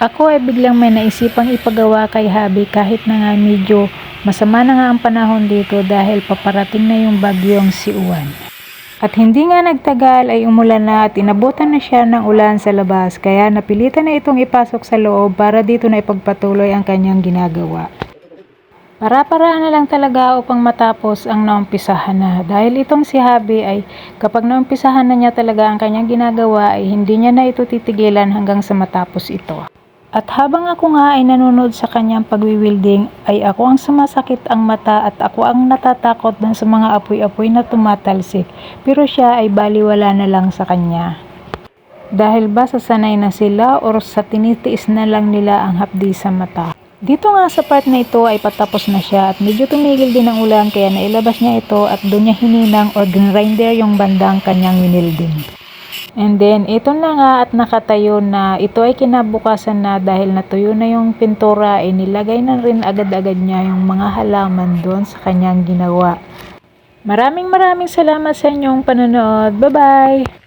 Ako ay biglang may naisipang ipagawa kay Habi kahit na nga medyo masama na nga ang panahon dito dahil paparating na yung bagyong si Uwan. At hindi nga nagtagal ay umulan na at inabutan na siya ng ulan sa labas kaya napilitan na itong ipasok sa loob para dito na ipagpatuloy ang kanyang ginagawa. Para-paraan na lang talaga upang matapos ang naumpisahan na dahil itong si Habi ay kapag naumpisahan na niya talaga ang kanyang ginagawa ay hindi niya na ito titigilan hanggang sa matapos ito. At habang ako nga ay nanonood sa kanyang pagwiwilding ay ako ang sumasakit ang mata at ako ang natatakot dun sa mga apoy-apoy na tumatalsik pero siya ay baliwala na lang sa kanya. Dahil ba sasanay na sila or sa tinitiis na lang nila ang hapdi sa mata. Dito nga sa part na ito ay patapos na siya at medyo tumigil din ang ulan kaya nailabas niya ito at doon niya hininang or grinder yung bandang kanyang winilding. And then, ito na nga at nakatayo na ito ay kinabukasan na dahil natuyo na yung pintura ay nilagay na rin agad-agad niya yung mga halaman doon sa kanyang ginawa. Maraming maraming salamat sa inyong panonood. Bye-bye!